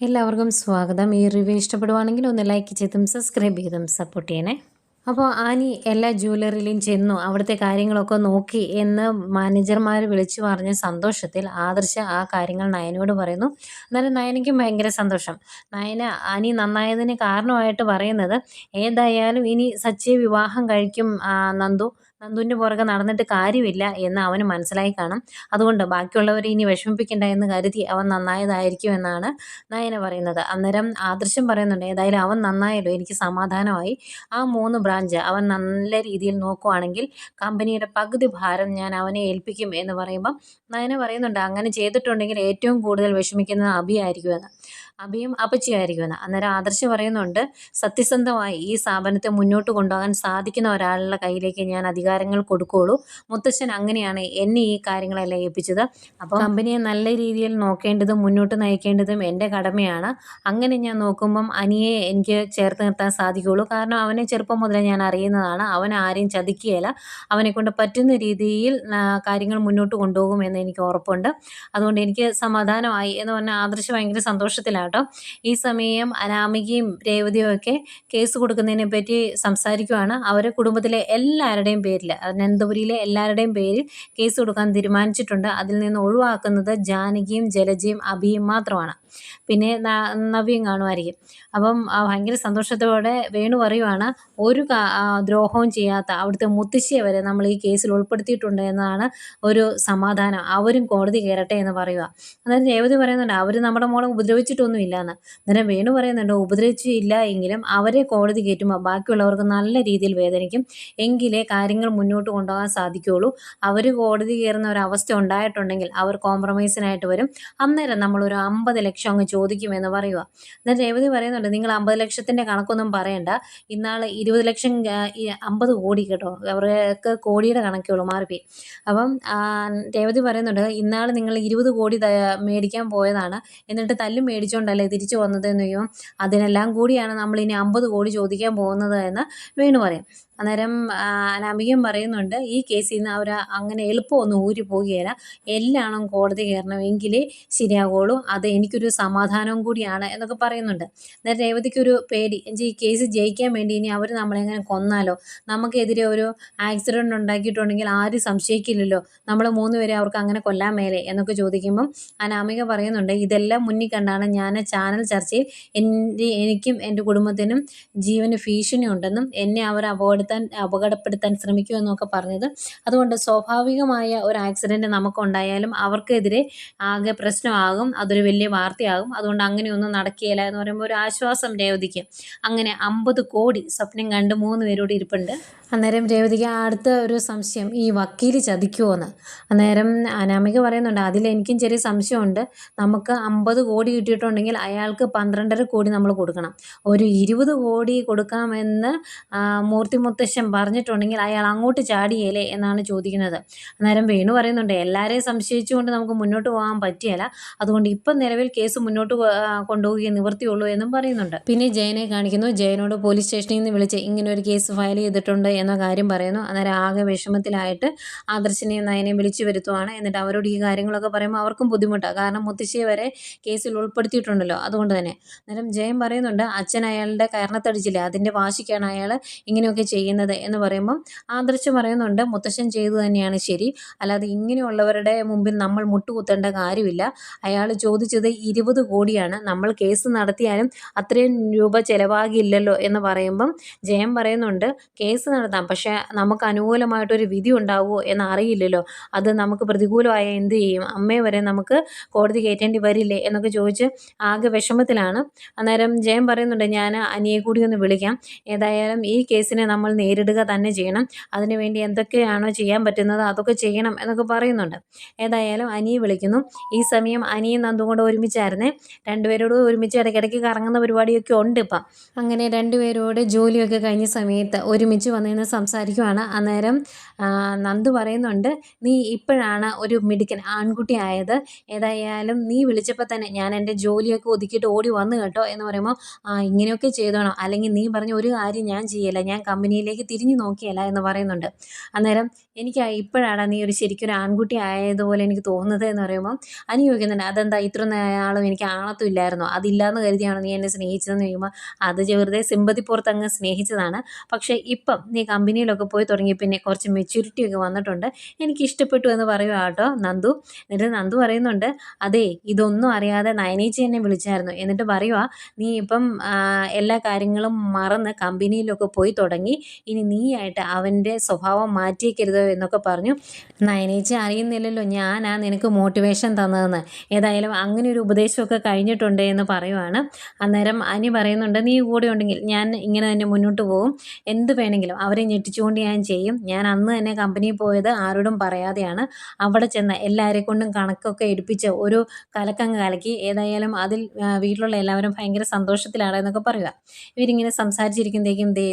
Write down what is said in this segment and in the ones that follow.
എല്ലാവർക്കും സ്വാഗതം. ഈ റിവ്യൂ ഇഷ്ടപ്പെടുവാണെങ്കിൽ ഒന്ന് ലൈക്ക് ചെയ്തും സബ്സ്ക്രൈബ് ചെയ്തും സപ്പോർട്ട് ചെയ്യണേ. അപ്പോൾ ആനി എല്ലാ ജ്വല്ലറിയിലും ചെന്നു. അവിടുത്തെ കാര്യങ്ങളൊക്കെ നോക്കി എന്ന് മാനേജർമാർ വിളിച്ചു പറഞ്ഞ സന്തോഷത്തിൽ ആദർശ ആ കാര്യങ്ങൾ നയനോട് പറയുന്നു. എന്നാലും നയനയ്ക്കും ഭയങ്കര സന്തോഷം. നയന ആനി നന്നായതിന് കാരണമായിട്ട് പറയുന്നത് ഏതായാലും ഇനി സച്ചിയെ വിവാഹം കഴിക്കും നന്ദു. നന്ദുവിന്റെ പുറകെ നടന്നിട്ട് കാര്യമില്ല എന്ന് അവന് മനസ്സിലായി കാണും. അതുകൊണ്ട് ബാക്കിയുള്ളവരെ ഇനി വിഷമിപ്പിക്കണ്ട എന്ന് കരുതി അവൻ നന്നായതായിരിക്കും എന്നാണ് നയന പറയുന്നത്. അന്നേരം ആദൃശ്യം പറയുന്നുണ്ട് ഏതായാലും അവൻ നന്നായല്ലോ എനിക്ക് സമാധാനമായി. ആ മൂന്ന് ബ്രാഞ്ച് അവൻ നല്ല രീതിയിൽ നോക്കുവാണെങ്കിൽ കമ്പനിയുടെ പകുതി ഭാരം ഞാൻ അവനെ ഏൽപ്പിക്കും എന്ന് പറയുമ്പം നയന പറയുന്നുണ്ട് അങ്ങനെ ചെയ്തിട്ടുണ്ടെങ്കിൽ ഏറ്റവും കൂടുതൽ വിഷമിക്കുന്നത് അഭിയായിരിക്കും എന്ന്. അഭിയും അപ്പച്ചിയായിരിക്കുമെന്ന്. അന്നേരം ആദർശ് പറയുന്നുണ്ട് സത്യസന്ധമായി ഈ സ്ഥാപനത്തെ മുന്നോട്ട് കൊണ്ടുപോകാൻ സാധിക്കുന്ന ഒരാളുടെ കയ്യിലേക്ക് ഞാൻ അധികാരങ്ങൾ കൊടുക്കുകയുള്ളൂ. മുത്തശ്ശൻ അങ്ങനെയാണ് എന്നെ ഈ കാര്യങ്ങളെല്ലാം ഏൽപ്പിച്ചത്. അപ്പോൾ കമ്പനിയെ നല്ല രീതിയിൽ നോക്കേണ്ടതും മുന്നോട്ട് നയിക്കേണ്ടതും എന്റെ കടമയാണ്. അങ്ങനെ ഞാൻ നോക്കുമ്പം അനിയെ എനിക്ക് ചേർത്ത് നിർത്താൻ സാധിക്കുകയുള്ളൂ. കാരണം അവനെ ചെറുപ്പം മുതലേ ഞാൻ അറിയുന്നതാണ്. അവൻ ആരെയും ചതിക്കുകയില്ല. അവനെ കൊണ്ട് പറ്റുന്ന രീതിയിൽ കാര്യങ്ങൾ മുന്നോട്ട് കൊണ്ടുപോകുമെന്ന് എനിക്ക് ഉറപ്പുണ്ട്. അതുകൊണ്ട് എനിക്ക് സമാധാനമായി എന്ന് പറഞ്ഞാൽ ആദർശ് ഭയങ്കര സന്തോഷത്തിലാട്ടോ ഈ സമയം അനാമികയും രേവതിയും ഒക്കെ കേസ് കൊടുക്കുന്നതിനെ പറ്റി സംസാരിക്കുവാണ്. അവരെ കുടുംബത്തിലെ എല്ലാവരുടെയും പേരിൽ അനന്തപുരിയിലെ എല്ലാവരുടെയും പേരിൽ കേസ് കൊടുക്കാൻ തീരുമാനിച്ചിട്ടുണ്ട്. അതിൽ നിന്ന് ഒഴിവാക്കുന്നത് ജാനകിയും ജലജയും അഭിയും മാത്രമാണ്. പിന്നെ നവിയും കാണുമായിരിക്കും. അപ്പം ഭയങ്കര സന്തോഷത്തോടെ വേണു പറയുവാണ് ഒരു ദ്രോഹവും ചെയ്യാത്ത അവിടുത്തെ മുത്തശ്ശിയെ വരെ നമ്മൾ ഈ കേസിൽ ഉൾപ്പെടുത്തിയിട്ടുണ്ട് എന്നതാണ് ഒരു സമാധാനം. അവരും കോടതി കയറട്ടെ എന്ന് പറയുക. അതായത് രേവതി പറയുന്നുണ്ട് അവർ നമ്മുടെ മോളെ ഉപദ്രവിച്ചിട്ടൊന്നും ഇല്ലയെന്ന് അന്നേരം വേണു പറയുന്നുണ്ട് ഉപദ്രവിച്ചില്ല എങ്കിലും അവരെ കോടതി കയറ്റുമ്പോൾ ബാക്കിയുള്ളവർക്ക് നല്ല രീതിയിൽ വേദനിക്കും. എങ്കിലേ കാര്യങ്ങൾ മുന്നോട്ട് കൊണ്ടുപോകാൻ സാധിക്കുകയുള്ളൂ അവർ കോടതി കയറുന്ന ഒരു അവസ്ഥ ഉണ്ടായിട്ടുണ്ടെങ്കിൽ അവർ കോംപ്രമൈസിനായിട്ട് വരും. അന്നേരം നമ്മളൊരു അമ്പത് ലക്ഷം അങ്ങ് ചോദിക്കുമെന്ന് പറയുക എന്നാൽ രേവതി പറയുന്നുണ്ട് നിങ്ങൾ അമ്പത് ലക്ഷത്തിന്റെ കണക്കൊന്നും പറയണ്ട. ഇന്നാൾ ഇരുപത് ലക്ഷം അമ്പത് കോടി കേട്ടോ. അവർക്ക് കോടിയുടെ കണക്കേ ഉള്ളൂ മാറിപ്പോയി. അപ്പം രേവതി പറയുന്നുണ്ട് ഇന്നാൾ നിങ്ങൾ ഇരുപത് കോടി മേടിക്കാൻ പോയതാണ്. എന്നിട്ട് തല്ലും മേടിച്ചുകൊണ്ടല്ലേ തിരിച്ചു വന്നതെന്നെയോ അതിനെല്ലാം കൂടിയാണ് നമ്മൾ ഇനി അമ്പത് കോടി ചോദിക്കാൻ പോകുന്നത് എന്ന് വേണു പറയും. അന്നേരം അനാമികയും പറയുന്നുണ്ട് ഈ കേസിൽ നിന്ന് അവർ അങ്ങനെ എളുപ്പമൊന്നും ഊരി പോകുകയില്ല എല്ലാം കോടതി കയറണം. എങ്കിലേ ശരിയാകുള്ളൂ അത് എനിക്കൊരു സമാധാനവും കൂടിയാണ് എന്നൊക്കെ പറയുന്നുണ്ട്. അന്നേരം രേവതിക്കൊരു പേടി. എന്നുവെച്ചാൽ ഈ കേസ് ജയിക്കാൻ വേണ്ടി ഇനി അവർ നമ്മളെങ്ങനെ കൊന്നാലോ? നമുക്കെതിരെ ഒരു ആക്സിഡന്റ് ഉണ്ടാക്കിയിട്ടുണ്ടെങ്കിൽ ആരും സംശയിക്കില്ലല്ലോ. നമ്മൾ മൂന്ന് പേരെ അവർക്ക് അങ്ങനെ കൊല്ലാൻ മേലെ എന്നൊക്കെ ചോദിക്കുമ്പം അനാമിക പറയുന്നുണ്ട് ഇതെല്ലാം മുന്നിൽ കണ്ടാണ് ഞാൻ ചാനൽ ചർച്ചയിൽ എന്റെ എനിക്കും എന്റെ കുടുംബത്തിനും ജീവന് ഭീഷണി ഉണ്ടെന്നും എന്നെ അവർ അപകടത്താൻ അപകടപ്പെടുത്താൻ ശ്രമിക്കുമെന്നൊക്കെ പറഞ്ഞത്. അതുകൊണ്ട് സ്വാഭാവികമായ ഒരു ആക്സിഡന്റ് നമുക്കുണ്ടായാലും അവർക്കെതിരെ ആകെ പ്രശ്നമാകും അതൊരു വലിയ വാർത്തയാകും. അതുകൊണ്ട് അങ്ങനെയൊന്നും നടക്കുകയില്ല എന്ന് പറയുമ്പോൾ ഒരു ആശ്വാസം രേവതിക്ക്. അങ്ങനെ അമ്പത് കോടി സ്വപ്നം കണ്ട് മൂന്ന് പേരോട് ഇരിപ്പുണ്ട്. അന്നേരം രേവതിക്ക് അടുത്ത ഒരു സംശയം ഈ വക്കീൽ ചതിക്കുമോ എന്ന് അന്നേരം അനാമിക പറയുന്നുണ്ട് അതിൽ എനിക്കും ചെറിയ സംശയമുണ്ട്. നമുക്ക് അമ്പത് കോടി കിട്ടിയിട്ടുണ്ടെങ്കിൽ അയാൾക്ക് പന്ത്രണ്ടര കോടി നമ്മൾ കൊടുക്കണം. ഒരു ഇരുപത് കോടി കൊടുക്കാമെന്ന് മൂർത്തി മുത്തശ്ശൻ പറഞ്ഞിട്ടുണ്ടെങ്കിൽ അയാൾ അങ്ങോട്ട് ചാടിയേലേ എന്നാണ് ചോദിക്കുന്നത്. അന്നേരം വേണു പറയുന്നുണ്ട് എല്ലാവരെയും സംശയിച്ചുകൊണ്ട് നമുക്ക് മുന്നോട്ട് പോകാൻ പറ്റിയല്ല. അതുകൊണ്ട് ഇപ്പം നിലവിൽ കേസ് മുന്നോട്ട് കൊ- ആ, കൊണ്ടുപോകുകയെ നിവൃത്തിയുള്ളൂ എന്നും പറയുന്നുണ്ട്. പിന്നെ ജയനെ കാണിക്കുന്നു ജയനോട് പോലീസ് സ്റ്റേഷനിൽ നിന്ന് വിളിച്ച് ഇങ്ങനെ ഒരു കേസ് ഫയൽ ചെയ്തിട്ടുണ്ട് എന്ന കാര്യം പറയുന്നു. അന്നേരം ആകെ വിഷമത്തിലായിട്ട് ആദർശിനെയും നയനെയും വിളിച്ചു വരുത്തുവാണ്. എന്നിട്ട് അവരോട് ഈ കാര്യങ്ങളൊക്കെ പറയുമ്പോൾ അവർക്കും ബുദ്ധിമുട്ടാണ്. കാരണം മുത്തശ്ശിയെ വരെ കേസിൽ ഉൾപ്പെടുത്തിയിട്ടുണ്ടല്ലോ അതുകൊണ്ട് തന്നെ. അന്നേരം ജയൻ പറയുന്നുണ്ട് അച്ഛൻ അയാളുടെ കാരണത്തടിച്ചില്ലേ? അതിന്റെ വാശിക്കാണ് അയാൾ ഇങ്ങനെയൊക്കെ ചെയ്യുന്നത്. എന്ന് പറയുമ്പം ആദർശ് പറയുന്നുണ്ട് മുത്തശ്ശൻ ചെയ്തു തന്നെയാണ് ശരി. അല്ലാതെ ഇങ്ങനെയുള്ളവരുടെ മുമ്പിൽ നമ്മൾ മുട്ടുകുത്തേണ്ട കാര്യമില്ല. അയാൾ ചോദിച്ചത് ഇരുപത് കോടിയാണ്. നമ്മൾ കേസ് നടത്തിയാലും അത്രയും രൂപ ചിലവാകില്ലല്ലോ. എന്ന് പറയുമ്പം ജയൻ പറയുന്നുണ്ട് കേസ് നടത്താം. പക്ഷേ നമുക്ക് അനുകൂലമായിട്ടൊരു വിധി ഉണ്ടാവുമോ എന്ന് അറിയില്ലല്ലോ. അത് നമുക്ക് പ്രതികൂലമായ എന്ത് ചെയ്യും? അമ്മയെ വരെ നമുക്ക് കോടതി കയറ്റേണ്ടി വരില്ലേ? എന്നൊക്കെ ചോദിച്ച് ആകെ വിഷമത്തിലാണ്. അന്നേരം ജയം പറയുന്നുണ്ട് ഞാൻ അനിയെ കൂടി ഒന്ന് വിളിക്കാം. ഏതായാലും ഈ കേസിനെ നമ്മൾ നേരിടുക തന്നെ ചെയ്യണം. അതിനുവേണ്ടി എന്തൊക്കെയാണോ ചെയ്യാൻ പറ്റുന്നത് അതൊക്കെ ചെയ്യണം എന്നൊക്കെ പറയുന്നുണ്ട്. ഏതായാലും അനിയെ വിളിക്കുന്നു. ഈ സമയം അനിയും നന്ദും കൂടെ ഒരുമിച്ചായിരുന്നേ. രണ്ടുപേരോട് ഒരുമിച്ച് ഇടയ്ക്കിടയ്ക്ക് കറങ്ങുന്ന പരിപാടിയൊക്കെ ഉണ്ട് ഇപ്പം. അങ്ങനെ രണ്ടുപേരോട് ജോലിയൊക്കെ കഴിഞ്ഞ സമയത്ത് ഒരുമിച്ച് വന്നിരുന്ന് സംസാരിക്കുവാണ്. അന്നേരം നന്ദു പറയുന്നുണ്ട് നീ ഇപ്പോഴാണ് ഒരു മിടുക്കൻ ആൺകുട്ടി ആയത് ഏതായാലും നീ വിളിച്ചപ്പോൾ തന്നെ ഞാൻ എന്റെ ജോലിയൊക്കെ ഒതുക്കിയിട്ട് ഓടി വന്നു കേട്ടോ എന്ന് പറയുമ്പോൾ ഇങ്ങനെയൊക്കെ ചെയ്തോണം. അല്ലെങ്കിൽ നീ പറഞ്ഞ ഒരു കാര്യം ഞാൻ ചെയ്യല്ല. ഞാൻ കമ്പനിയിലേക്ക് തിരിഞ്ഞു നോക്കിയല്ല എന്ന് പറയുന്നുണ്ട്. അന്നേരം എനിക്ക് ഇപ്പോഴാണ് നീ ഒരു ശരിക്കൊരു ആൺകുട്ടി ആയതുപോലെ എനിക്ക് തോന്നുന്നത് എന്ന് പറയുമ്പോൾ അനി ചോദിക്കുന്നുണ്ട് അതെന്താ? ഇത്ര നാളും എനിക്ക് ആണത്തും ഇല്ലായിരുന്നു അതില്ലാന്ന് കരുതിയാണോ നീ എന്നെ സ്നേഹിച്ചതെന്ന് ചോദിക്കുമ്പോൾ അത് വെറുതെ സിമ്പതി പുറത്ത് അങ്ങ് സ്നേഹിച്ചതാണ്. പക്ഷേ ഇപ്പം നീ കമ്പനിയിലൊക്കെ പോയി തുടങ്ങി പിന്നെ കുറച്ച് മെച്യൂരിറ്റി ഒക്കെ വന്നിട്ടുണ്ട്. എനിക്ക് ഇഷ്ടപ്പെട്ടു എന്ന് പറയുക കേട്ടോ നന്ദു. എന്നിട്ട് നന്ദു പറയുന്നുണ്ട് അതെ ഇതൊന്നും അറിയാതെ നയനേച്ചി എന്നെ വിളിച്ചായിരുന്നു. എന്നിട്ട് പറയുക നീ ഇപ്പം എല്ലാ കാര്യങ്ങളും മറന്ന് കമ്പനിയിലൊക്കെ പോയി തുടങ്ങി. ഇനി നീയായിട്ട് അവന്റെ സ്വഭാവം മാറ്റിയേക്കരുത് എന്നൊക്കെ പറഞ്ഞു. നയനേച്ചി അറിയുന്നില്ലല്ലോ. ഞാനാ നിനക്ക് മോട്ടിവേഷൻ തന്നതെന്ന്. ഏതായാലും അങ്ങനെ ഒരു ഉപദേശമൊക്കെ കഴിഞ്ഞിട്ടുണ്ട് എന്ന് പറയുവാണ്. അന്നേരം അനി പറയുന്നുണ്ട് നീ കൂടെ ഉണ്ടെങ്കിൽ ഞാൻ ഇങ്ങനെ തന്നെ മുന്നോട്ട് പോകും. എന്ത് വേണമെങ്കിലും അവരെ ഞെട്ടിച്ചുകൊണ്ട് ഞാൻ ചെയ്യും. ഞാൻ അന്ന് തന്നെ കമ്പനിയിൽ പോയത് ആരോടും പറയാതെയാണ്. അവിടെ ചെന്ന് എല്ലാവരെ കൊണ്ടും കണക്കൊക്കെ എടുപ്പിച്ച് ഒരു കലക്കങ്ങ് കലക്കി. ഏതായാലും അതിൽ വീട്ടിലുള്ള എല്ലാവരും ഭയങ്കര സന്തോഷത്തിലാണ് എന്നൊക്കെ പറയുക. ഇവരിങ്ങനെ സംസാരിച്ചിരിക്കുമ്പോഴേക്കും ദേ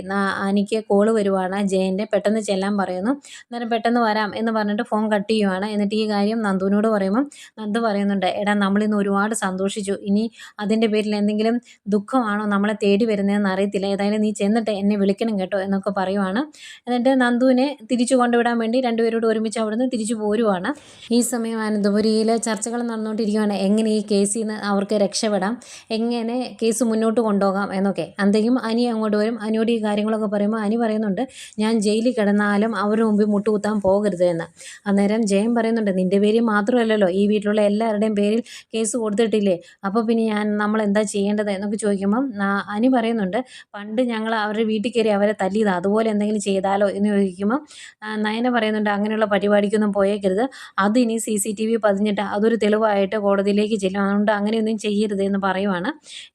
എനിക്ക് കോൾ വരുവാണ് ജയന്റെ പെട്ടെന്ന് ചെല്ലാൻ പറയുന്നു. അന്നേരം പെട്ടെന്ന് വരാം എന്ന് പറഞ്ഞിട്ട് ഫോൺ കട്ട് ചെയ്യുവാണ്. എന്നിട്ട് ഈ കാര്യം നന്ദുവിനോട് പറയുമ്പം നന്ദു പറയുന്നുണ്ട് എടാ നമ്മളിന്ന് ഒരുപാട് സന്തോഷിച്ചു. ഇനി അതിന്റെ പേരിൽ എന്തെങ്കിലും ദുഃഖമാണോ നമ്മളെ തേടി വരുന്നതെന്ന് അറിയത്തില്ല. ഏതായാലും നീ ചെന്നിട്ട് എന്നെ വിളിക്കണം കേട്ടോ എന്നൊക്കെ പറയുവാണ്. എന്നിട്ട് നന്ദുവിനെ തിരിച്ചു കൊണ്ടുവിടാൻ വേണ്ടി രണ്ടുപേരോട് ഒരുമിച്ച് അവിടുന്ന് തിരിച്ചു പോരുവാണ്. ഈ സമയം അനന്തപുരിയിൽ ചർച്ചകൾ നടന്നുകൊണ്ടിരിക്കുകയാണ് എങ്ങനെ ഈ കേസിൽ നിന്ന് അവർക്ക് രക്ഷപ്പെടാം. എങ്ങനെ കേസ് മുന്നോട്ട് കൊണ്ടുപോകാം എന്നൊക്കെ. അന്തെങ്കിലും അനി അങ്ങോട്ട് വരും. അനിയോട് ഈ കാര്യങ്ങളൊക്കെ പറയുമ്പോൾ അനി പറയുന്നുണ്ട് ഞാൻ ജയിലിൽ കിടന്നാലും അവരുടെ മുമ്പിൽ മുട്ടുകുത്താൻ പോകരുത് എന്ന്. അന്നേരം ജയം പറയുന്നുണ്ട് നിന്റെ പേര് മാത്രമല്ലല്ലോ. ഈ വീട്ടിലുള്ള എല്ലാവരുടെയും പേരിൽ കേസ് കൊടുത്തിട്ടില്ലേ? അപ്പോൾ പിന്നെ ഞാൻ നമ്മൾ എന്താ ചെയ്യേണ്ടത്? എന്നൊക്കെ ചോദിക്കുമ്പം അനി പറയുന്നുണ്ട് പണ്ട് ഞങ്ങൾ അവരുടെ വീട്ടിൽ കയറി അവരെ തല്ലിയത്. അതുപോലെ എന്തെങ്കിലും ചെയ്താലോ? എന്ന് ചോദിക്കുമ്പോൾ നയന പറയുന്നുണ്ട് അങ്ങനെയുള്ള പരിപാടിക്കൊന്നും പോയേക്കരുത്. അത് ഇനി സി സി ടി വി പതിഞ്ഞിട്ട് അതൊരു തെളിവായിട്ട് കോടതിയിലേക്ക് ചെല്ലും. അതുകൊണ്ട് അങ്ങനെയൊന്നും ചെയ്യരുത് എന്ന് പറയുവാണ്.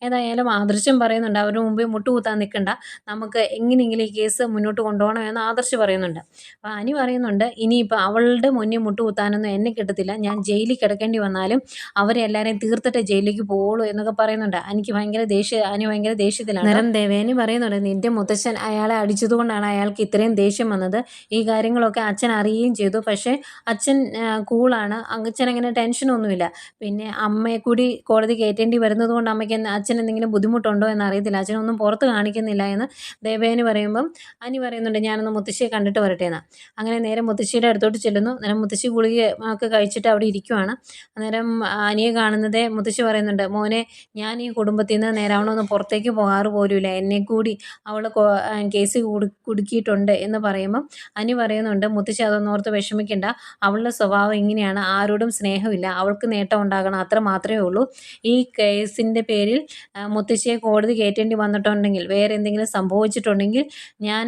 ഏതായാലും ആദർശം പറയുന്നുണ്ട്. അവരുടെ മുമ്പിൽ മുട്ടുകൂത്താൻ നിൽക്കണ്ട. നമുക്ക് എങ്ങനെയെങ്കിലും ഈ കേസ് മുന്നോട്ട് കൊണ്ടുപോകണം എന്ന് ആദർശ് പറയുന്നുണ്ട്. അപ്പോൾ അനി പറയുന്നുണ്ട് ഇനിയിപ്പോൾ അവളുടെ മുന്നിൽ മുട്ടുകൂത്താനൊന്നും എന്നെ കിട്ടത്തില്ല. ഞാൻ ജയിലിൽ കിടക്കേണ്ടി വന്നാലും അവരെ എല്ലാവരെയും തീർത്തിട്ട് ജയിലിലേക്ക് പോകുള്ളൂ എന്നൊക്കെ പറയുന്നുണ്ട്. എനിക്ക് ഭയങ്കര ദേഷ്യ അനി ഭയങ്കര ദേഷ്യത്തിലാണ്. നിറം ദേവേനി പറയുന്നുണ്ട് നിന്റെ മുത്തശ്ശൻ അയാളെ അടിച്ചതുകൊണ്ടാണ് അയാൾക്ക് ഇത്രയും ദേഷ്യം വന്നത്. ഈ കാര്യങ്ങളൊക്കെ അച്ഛൻ അറിയുകയും ചെയ്തു. പക്ഷേ അച്ഛൻ കൂളാണ് അച്ഛൻ അങ്ങനെ ടെൻഷനൊന്നുമില്ല. പിന്നെ അമ്മയെ കൂടി കോടതി കയറ്റേണ്ടി വരുന്നത് കൊണ്ട് അമ്മയ്ക്ക് അച്ഛൻ എന്തെങ്കിലും ബുദ്ധിമുട്ടുണ്ടോ എന്ന് അറിയത്തില്ല. അച്ഛനൊന്നും പുറത്ത് കാണിക്കുന്നില്ല എന്ന് ദേവേനി പറയുമ്പം അനി പറയുന്നുണ്ട് ഞാനൊന്ന് മുത്തശ്ശിയെ കണ്ടിട്ട് വരട്ടെ എന്ന്. അങ്ങനെ നേരെ മുത്തശ്ശിയുടെ അടുത്തോട്ട് ചെല്ലുന്നു. നേരം മുത്തശ്ശി ഗുളിക ഒക്കെ കഴിച്ചിട്ട് അവിടെ ഇരിക്കുവാണ്. അന്നേരം അനിയെ കാണുന്നതേ മുത്തശ്ശി പറയുന്നുണ്ട് മോനെ ഞാൻ ഈ കുടുംബത്തിൽ നിന്ന് നേരാവണമെന്ന് പുറത്തേക്ക് പോകാറ് പോലുമില്ല. എന്നെ കൂടി അവൾ കേസ് കുടുക്കിയിട്ടുണ്ട് എന്ന് പറയുമ്പം അനി പറയുന്നുണ്ട് മുത്തശ്ശി അതൊന്നും ഓർത്ത് വിഷമിക്കേണ്ട. അവളുടെ സ്വഭാവം ഇങ്ങനെയാണ്. ആരോടും സ്നേഹമില്ല. അവൾക്ക് നേട്ടം ഉണ്ടാകണം. അത്ര മാത്രമേ ഉള്ളൂ. കേസിന്റെ പേരിൽ മുത്തശ്ശിയെ കോടതി കയറ്റേണ്ടി വന്നിട്ടുണ്ടെങ്കിൽ വേറെ എന്തെങ്കിലും സംഭവിച്ചിട്ടുണ്ടെങ്കിൽ ഞാൻ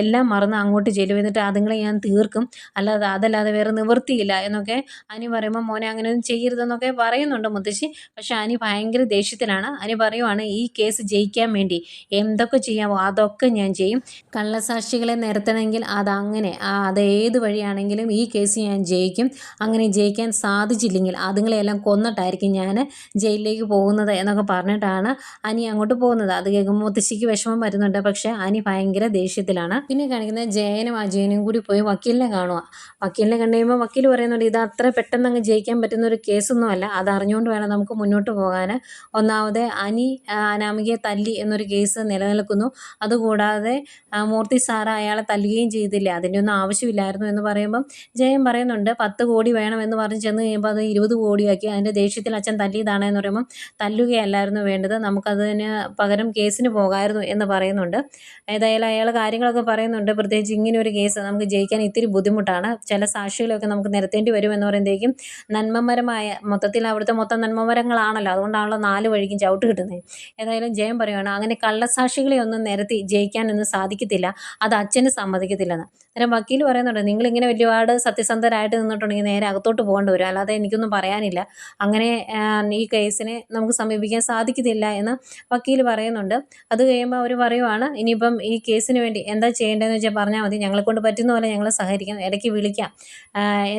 എല്ലാം മറന്ന് അങ്ങോട്ട് ചെല്ലും. എന്നിട്ട് അതുങ്ങളെ ഞാൻ തീർക്കും. അല്ലാതെ അതല്ലാതെ വേറെ നിവൃത്തിയില്ല എന്നൊക്കെ അനി പറയുമ്പോൾ മോനെ അങ്ങനെയൊന്നും ചെയ്യരുതെന്നൊക്കെ പറയുന്നുണ്ട് മുത്തശ്ശി. പക്ഷേ അനി ഭയങ്കര ദേഷ്യത്തിലാണ്. അനി പറയുവാണ് ഈ കേസ് ജയിക്കാൻ വേണ്ടി എന്തൊക്കെ ചെയ്യാമോ അതൊക്കെ ഞാൻ ചെയ്യും. കള്ളസാക്ഷികളെ നിരത്തണമെങ്കിൽ അതങ്ങനെ അത് ഏത് വഴിയാണെങ്കിലും ഈ കേസ് ഞാൻ ജയിക്കും. അങ്ങനെ ജയിക്കാൻ സാധിച്ചില്ലെങ്കിൽ അതുങ്ങളെല്ലാം കൊന്നിട്ടായിരിക്കും ഞാൻ ജയിലിലേക്ക് പോകുന്നത് എന്നൊക്കെ പറഞ്ഞിട്ടാണ് അനി അങ്ങോട്ട് പോകുന്നത്. അത് കേൾക്കുമ്പോൾ മുത്തശ്ശിക്ക് വിഷമം വരുന്നുണ്ട്. പക്ഷേ അനി ഭയങ്കര ദേഷ്യത്തിലാണ്. പിന്നെ കാണിക്കുന്നത് ജയനും അജയനും കൂടി പോയി വക്കീലിനെ കാണുക വക്കീലിനെ കണ്ടു കഴിയുമ്പോൾ വക്കീൽ പറയുന്നുണ്ട് ഇത് അത്ര പെട്ടെന്ന് അങ്ങ് ജയിക്കാൻ പറ്റുന്ന ഒരു കേസൊന്നുമല്ല. അത് അറിഞ്ഞുകൊണ്ട് വേണം നമുക്ക് മുന്നോട്ട് പോകാൻ ഒന്നാമത് അനി അനാമികയെ തല്ലി എന്നൊരു കേസ് നിലനിൽക്കുന്നു. അതുകൂടാതെ മൂർത്തി സാറ് അയാളെ തല്ലുകയും ചെയ്തില്ല. അതിന്റെ ഒന്നും ആവശ്യമില്ലായിരുന്നു എന്ന് പറയുമ്പം ജയൻ പറയുന്നുണ്ട് പത്ത് കോടി വേണമെന്ന് പറഞ്ഞ് ചെന്ന് കഴിയുമ്പോൾ അത് ഇരുപത് കോടിയാക്കി. അതിന്റെ ദേഷ്യത്തിൽ അച്ഛൻ തല്ലിയതാണ് എന്ന് പറയുമ്പം തല്ലുകയല്ലായിരുന്നു വേണ്ടത്. നമുക്കതിന് പകരം കേസിന് പോകാമായിരുന്നു എന്ന് പറയുന്നുണ്ട്. ഏതായാലും അയാൾ കാര്യങ്ങളൊക്കെ പറയുന്നുണ്ട്. പ്രത്യേകിച്ച് ഇങ്ങനെ ഒരു കേസ് നമുക്ക് ജയിക്കാൻ ഇത്തിരി ബുദ്ധിമുട്ടാണ്. ചില സാക്ഷികളൊക്കെ നമുക്ക് നിരത്തേണ്ടി വരുമെന്ന് പറയുമ്പോഴേക്കും നന്മമരമായ മൊത്തത്തിൽ അവിടുത്തെ മൊത്തം നന്മമരങ്ങളാണല്ലോ. അതുകൊണ്ടാണല്ലോ നാല് വഴിക്കും ചവിട്ട് കിട്ടുന്നത്. ഏതായാലും ജയം പറയുകയാണ് അങ്ങനെ കള്ളസാക്ഷികളെ ഒന്നും നിരത്തി ജയിക്കാനൊന്നും സാധിക്കത്തില്ല. അത് അച്ഛന് സമ്മതിക്കത്തില്ലെന്ന്. അന്നേരം വക്കീൽ പറയുന്നുണ്ട് നിങ്ങൾ ഇങ്ങനെ ഒരുപാട് സത്യസന്ധരായിട്ട് നിന്നിട്ടുണ്ടെങ്കിൽ നേരെ അകത്തോട്ട് പോകേണ്ടി വരും. അല്ലാതെ എനിക്കൊന്നും പറയാനില്ല. അങ്ങനെ ഈ കേസിനെ നമുക്ക് സമീപിക്കാൻ സാധിക്കത്തില്ല എന്ന് വക്കീൽ പറയുന്നുണ്ട്. അത് കഴിയുമ്പോൾ അവർ പറയുവാണ് ഇനിയിപ്പം ഈ കേസിന് വേണ്ടി എന്താ ചെയ്യേണ്ടതെന്ന് വെച്ചാൽ പറഞ്ഞാൽ മതി. ഞങ്ങളെ കൊണ്ട് പറ്റുന്ന പോലെ ഞങ്ങൾ സഹകരിക്കാം. ഇടയ്ക്ക് വിളിക്കാം.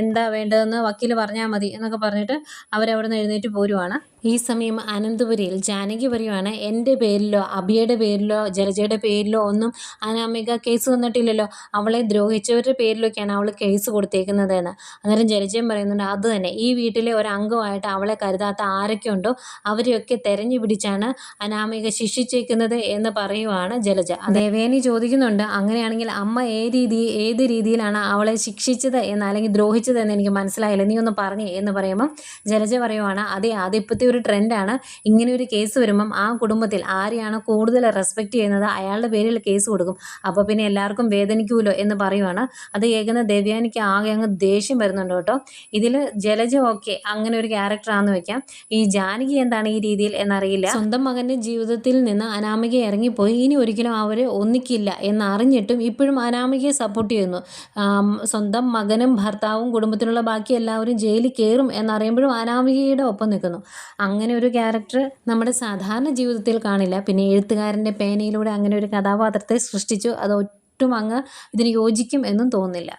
എന്താ വേണ്ടതെന്ന് വക്കീൽ പറഞ്ഞാൽ മതി എന്നൊക്കെ പറഞ്ഞിട്ട് അവരവിടെ നിന്ന് എഴുന്നേറ്റ് പോരുവാണ്. ഈ സമയം അനന്തപുരിയിൽ ജാനകി പറയുവാണ് എന്റെ പേരിലോ അഭിയുടെ പേരിലോ ജലജയുടെ പേരിലോ ഒന്നും അനാമിക കേസ് വന്നിട്ടില്ലല്ലോ. അവളെ ദ്രോഹിച്ചവരുടെ പേരിലൊക്കെയാണ് അവൾ കേസ് കൊടുത്തേക്കുന്നത് എന്ന് അന്നേരം ജലജയം പറയുന്നുണ്ട് അത് തന്നെ. ഈ വീട്ടിലെ ഒരു അംഗമായിട്ട് അവളെ കരുതാത്ത ആരൊക്കെ ഉണ്ടോ അവരെയൊക്കെ തെരഞ്ഞു പിടിച്ചാണ് അനാമിക ശിക്ഷിച്ചേക്കുന്നത് എന്ന് പറയുവാണ് ജലജ. ദേവേനി ചോദിക്കുന്നുണ്ട് അങ്ങനെയാണെങ്കിൽ അമ്മ ഏ രീതി ഏത് രീതിയിലാണ് അവളെ ശിക്ഷിച്ചത് എന്ന് അല്ലെങ്കിൽ ദ്രോഹിച്ചത് എന്ന് എനിക്ക് മനസ്സിലായില്ല. നീ ഒന്ന് പറഞ്ഞേ എന്ന് പറയുമ്പം ജലജ പറയുവാണ് അതെ അതിപ്പോഴത്തെ ഒരു ട്രെൻഡാണ് ഇങ്ങനെ ഒരു കേസ് വരുമ്പം ആ കുടുംബത്തിൽ ആരെയാണ് കൂടുതൽ റെസ്പെക്റ്റ് ചെയ്യുന്നത് അയാളുടെ പേരിൽ കേസ് കൊടുക്കും. അപ്പോൾ പിന്നെ എല്ലാവർക്കും വേദനിക്കുമല്ലോ എന്ന് പറയുവാണ്. അത് കേൾക്കുന്ന ദേവ്യാനിക്ക് ആകെ അങ്ങ് ദേഷ്യം വരുന്നുണ്ട് കേട്ടോ. ഇതിൽ ജലജ ഓക്കെ അങ്ങനെ ഒരു ക്യാരക്ടറാണെന്ന് വെക്കാം. ഈ ജാനകി എന്താണ് ഈ രീതിയിൽ എന്നറിയില്ല. സ്വന്തം മകന്റെ ജീവിതത്തിൽ നിന്ന് അനാമിക ഇറങ്ങിപ്പോയി. ഇനി ഒരിക്കലും അവർ ഒന്നിക്കില്ല എന്നറിഞ്ഞിട്ടും ഇപ്പോഴും അനാമികയെ സപ്പോർട്ട് ചെയ്യുന്നു. സ്വന്തം മകനും ഭർത്താവും കുടുംബത്തിലുള്ള ബാക്കി എല്ലാവരും ജയിലിൽ കയറും എന്നറിയുമ്പോഴും അനാമികയുടെ ഒപ്പം നിൽക്കുന്നു. അങ്ങനെ ഒരു ക്യാരക്ടർ നമ്മുടെ സാധാരണ ജീവിതത്തിൽ കാണില്ല. പിന്നെ എഴുത്തുകാരന്റെ പേനയിലൂടെ അങ്ങനെ ഒരു കഥാപാത്രത്തെ സൃഷ്ടിച്ചു. അത് ഒട്ടും അങ്ങ് ഇതിന് യോജിക്കും എന്നും തോന്നുന്നില്ല